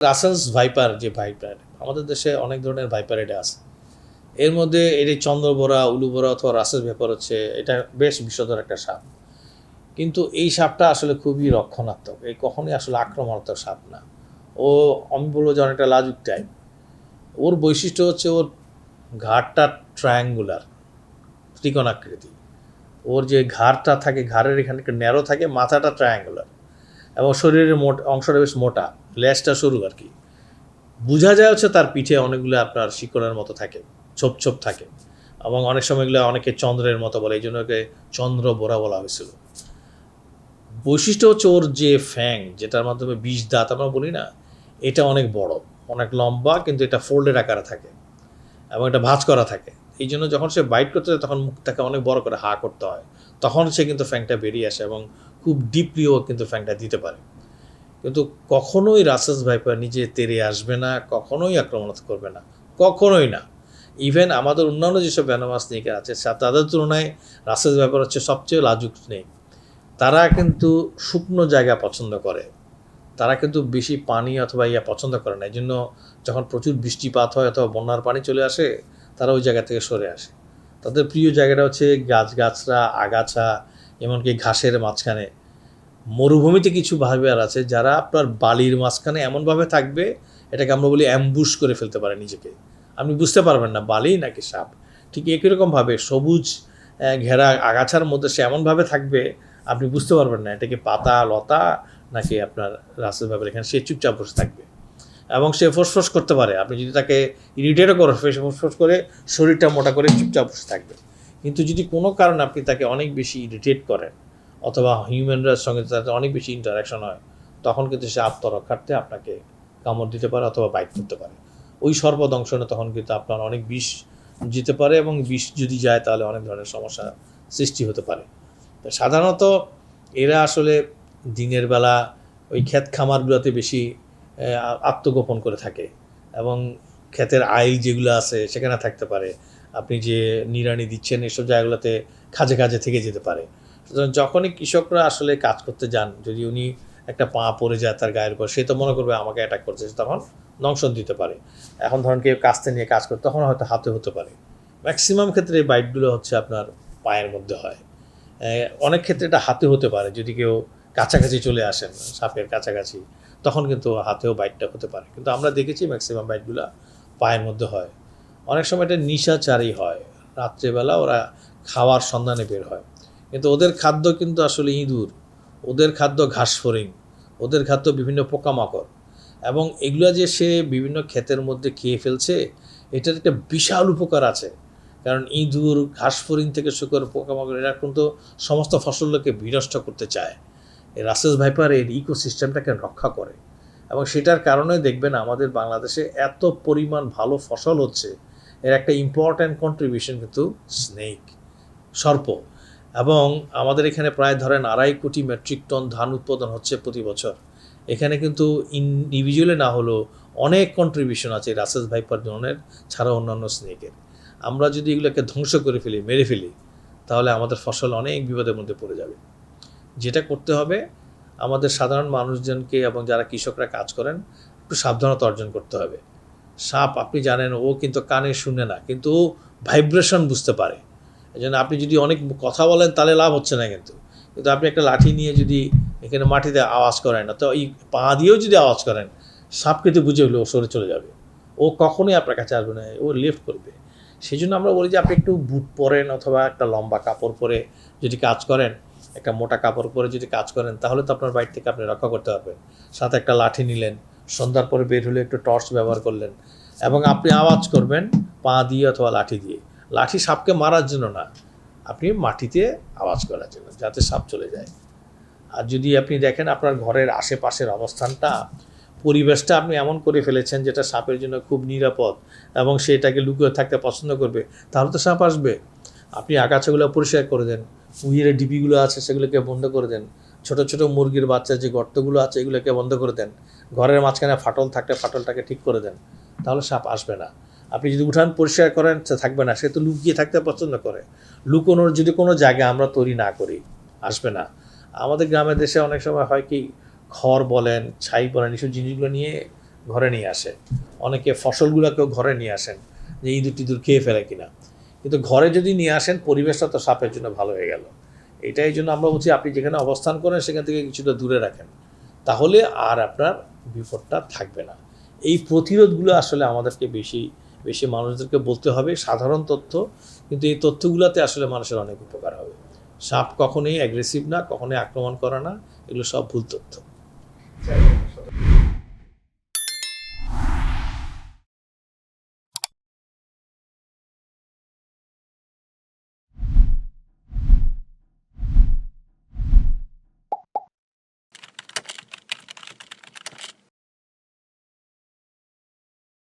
Russell's viper যে viper আমাদের দেশে অনেক ধরনের ভাইপার এটা আছে। এর মধ্যে এটি চন্দ্রবোরা উলুবোরা অথবা রাসেলস ভাইপার হচ্ছে, এটা বেশ বিষধর একটা সাপ। কিন্তু এই সাপটা আসলে খুবই রক্ষণাত্মক, এই কখনোই আসলে আক্রমণাত্মক সাপ না। ও, আমি বলব যে অনেকটা লাজুক টাইপ ওর বৈশিষ্ট্য হচ্ছে ওর ঘাড়টা ট্রায়াঙ্গুলার ত্রিকোণাকৃতি। ওর যে ঘাড়টা থাকে, ঘাড়ের এখানে একটু ন্যারো থাকে, মাথাটা ট্রায়াঙ্গুলার এবং শরীরের মোট, অংশটা বেশ মোটা। লেজটা সরু আর কি। বোঝা যায় হচ্ছে তার পিঠে অনেকগুলো আপনার শিকড়ের মতো থাকে, ছোপ ছোপ থাকে। এবং অনেক সময় এগুলো অনেকে চন্দ্রের মতো বলে, এই জন্য ওকে চন্দ্র বোরা বলা হয়েছিল। বৈশিষ্ট্য হচ্ছে ওর যে ফ্যাং, যেটার মাধ্যমে বিষ দাঁত, আমরা বলি না, এটা অনেক বড়, অনেক লম্বা, কিন্তু এটা ফোল্ডের আকারে থাকে এবং এটা ভাঁজ করা থাকে। এই জন্য যখন সে বাইট করতে যায়, তখন মুখটাকে অনেক বড় করে হা করতে হয়। তখন সে কিন্তু ফ্যাংটা বেরিয়ে আসে এবং খুব ডিপলিও কিন্তু ফ্যাংটা দিতে পারে। কিন্তু কখনোই রাসেস ভাইপার নিজে তেরে আসবে না, কখনোই আক্রমণ করবে না, কখনোই না। ইভেন আমাদের অন্যান্য যেসব ভ্যানোমাস স্নেকের আছে তাদের তুলনায় রাসেস ভাইপার হচ্ছে সবচেয়ে লাজুক স্নেক তারা কিন্তু শুকনো জায়গা পছন্দ করে। তারা কিন্তু বেশি পানি অথবা ইয়া পছন্দ করে না। এই জন্য যখন প্রচুর বৃষ্টিপাত হয় অথবা বন্যার পানি চলে আসে, তারা ওই জায়গা থেকে সরে আসে। তাদের প্রিয় জায়গাটা হচ্ছে গাছগাছরা আগাছা এমনকি ঘাসের মাঝখানে। মরুভূমিতে কিছু ভাইবার আছে, যারা আপনার বালির মাঝখানে এমনভাবে থাকবে, এটাকে আমরা বলি অ্যাম্বুশ করে ফেলতে পারে নিজেকে। আপনি বুঝতে পারবেন না, বালি নাকি সাপ। ঠিক একই রকমভাবে সবুজ ঘেরা আগাছার মধ্যে সে এমনভাবে থাকবে, আপনি বুঝতে পারবেন না এটা কি পাতা, লতা নাকি আপনার রাসেল ভাবে এখানে সে চুপচাপ বসে থাকবে। এবং সে ফোসফোস করতে পারে, আপনি যদি তাকে ইরিটেটও করেন, সে ফোসফোস করে শরীরটা মোটা করে চুপচাপ বসে থাকবে। কিন্তু যদি কোনো কারণে আপনি তাকে অনেক বেশি ইরিটেট করেন, অথবা হিউম্যানরা সঙ্গে তাদের অনেক বেশি ইন্টারাকশন হয়, তখন কিন্তু সে আত্মরক্ষার্থে আপনাকে কামড় দিতে পারে অথবা বাইট করতে পারে। ওই সর্বদংশনে তখন কিন্তু আপনার অনেক বিষ যেতে পারে এবং বিষ যদি যায় তাহলে অনেক ধরনের সমস্যা সৃষ্টি হতে পারে। তো সাধারণত এরা আসলে দিনের বেলা ওই ক্ষেত খামারগুলোতে বেশি আত্মগোপন করে থাকে এবং ক্ষেতের আইল যেগুলো আছে সেখানে থাকতে পারে। আপনি যে নিড়ানি দিচ্ছেন এসব জায়গাগুলোতে খাজে খাজে থেকে যেতে পারে। সুতরাং যখনই কৃষকরা আসলে কাজ করতে যান, যদি উনি একটা পা পড়ে যায় তার গায়ের উপর, সে তো মনে করবে আমাকে অ্যাটাক করছে তখন দংশন দিতে পারে। এখন ধরুন কেউ কাস্তে নিয়ে কাজ করে, তখন হয়তো হাতে হতে পারে। ম্যাক্সিমাম ক্ষেত্রে এই বাইটগুলো হচ্ছে আপনার পায়ের মধ্যে হয়। অনেক ক্ষেত্রে এটা হাতে হতে পারে, যদি কেউ কাছাকাছি চলে আসেন, সাপের কাছাকাছি, তখন কিন্তু হাতেও বাইটটা হতে পারে। কিন্তু আমরা দেখেছি ম্যাক্সিমাম বাইটগুলো পায়ের মধ্যে হয়। অনেক সময় এটা নিশাচারী হয়। রাত্রেবেলা ওরা খাওয়ার সন্ধানে বের হয়। কিন্তু ওদের খাদ্য কিন্তু আসলে ইঁদুর। ওদের খাদ্য ঘাস ফড়িং ওদের খাদ্য বিভিন্ন পোকামাকড়। এবং এগুলো যে সে বিভিন্ন ক্ষেতের মধ্যে খেয়ে ফেলছে, এটার একটা বিশাল উপকার আছে। কারণ ইঁদুর ঘাস ফড়িং থেকে শুকর পোকামাকড়, এরা কিন্তু সমস্ত ফসলকে বিনষ্ট করতে চায়। এই রাসেস ভাইপার এর ইকোসিস্টেমটাকে রক্ষা করে। এবং সেটার কারণে দেখবেন আমাদের বাংলাদেশে এত পরিমাণ ভালো ফসল হচ্ছে এর একটা ইম্পর্ট্যান্ট কন্ট্রিবিউশন কিন্তু স্নেক সর্প। এবং আমাদের এখানে প্রায় ধরেন আড়াই কোটি মেট্রিক টন ধান উৎপাদন হচ্ছে প্রতি বছর। এখানে কিন্তু ইন্ডিভিজুয়ালি না হলেও অনেক কন্ট্রিবিউশন আছে রাসেস ভাইপার ধরনের ছাড়া অন্যান্য স্নেকের আমরা যদি এগুলোকে ধ্বংস করে ফেলি, মেরে ফেলি, তাহলে আমাদের ফসল অনেক বিপদের মধ্যে পড়ে যাবে। যেটা করতে হবে, আমাদের সাধারণ মানুষজনকে এবং যারা কৃষকরা কাজ করেন, একটু সাবধানতা অর্জন করতে হবে। সাপ, আপনি জানেন, ও কিন্তু কানে শুনে না, কিন্তু ভাইব্রেশন বুঝতে পারে। এই জন্য আপনি যদি অনেক কথা বলেন, তাহলে লাভ হচ্ছে না কিন্তু। কিন্তু আপনি একটা লাঠি নিয়ে যদি এখানে মাটিতে আওয়াজ করেন, তো এই পা দিয়েও যদি আওয়াজ করেন সাপ কিন্তু বুঝে হলে ও সরে চলে যাবে। ও কখনোই আপনার কাছে আসবে না, ও লেফট করবে। সেই জন্য আমরা বলি যে, আপনি একটু বুট পরেন অথবা একটা লম্বা কাপড় পরে যদি কাজ করেন, একটা মোটা কাপড় পরে যদি কাজ করেন, তাহলে তো আপনার বাইর থেকে আপনি রক্ষা করতে পারবেন। সাথে একটা লাঠি নিলেন সন্ধ্যার পরে বের হলে একটু টর্চ ব্যবহার করলেন। এবং আপনি আওয়াজ করবেন পা দিয়ে অথবা লাঠি দিয়ে। লাঠি সাপকে মারার জন্য না, আপনি মাটিতে আওয়াজ করার জন্য, যাতে সাপ চলে যায়। আর যদি আপনি দেখেন আপনার ঘরের আশেপাশের অবস্থানটা, পরিবেশটা আপনি এমন করে ফেলেছেন যেটা সাপের জন্য খুব নিরাপদ এবং সেটাকে লুকিয়ে থাকতে পছন্দ করবে, তাহলে তো সাপ আসবে। আপনি আগাছাগুলো পরিষ্কার করে দেন, উইয়ের ডিবিগুলো আছে সেগুলোকে বন্ধ করে দেন ছোট ছোট মুরগির বাচ্চা যে গর্তগুলো আছে, এগুলোকে বন্ধ করে দেন। ঘরের মাঝখানে ফাটল থাকলে ফাটলটাকে ঠিক করে দেন, তাহলে সাপ আসবে না। আপনি যদি উঠান পরিষ্কার করেন, সে থাকবে না, সে তো লুকিয়ে থাকতে পছন্দ করে। লুকোনোর যদি কোনো জায়গা আমরা তৈরি না করি, আসবে না। আমাদের গ্রামের দেশে অনেক সময় হয় কি, খড় বলেন, ছাই বলেন, এইসব জিনিসগুলো নিয়ে ঘরে নিয়ে আসে। অনেকে ফসলগুলোকেও ঘরে নিয়ে আসেন, যে ইঁদুর টিঁদুর খেয়ে ফেলে কিনা। কিন্তু ঘরে যদি নিয়ে আসেন, পরিবেশটা তো সাপের জন্য ভালো হয়ে গেল। এটাই জন্য আমরা বলছি, আপনি যেখানে অবস্থান করেন, সেখান থেকে কিছুটা দূরে রাখেন। তাহলে আর আপনার বিপদটা থাকবে না। এই প্রতিরোধগুলো আসলে আমাদেরকে বেশি বেশি মানুষদেরকে বলতে হবে। সাধারণ তথ্য, কিন্তু এই তথ্যগুলোতে আসলে মানুষের অনেক উপকার হবে। সাপ কখনোই অ্যাগ্রেসিভ না, কখনোই আক্রমণ করে না, এগুলো সব ভুল তথ্য।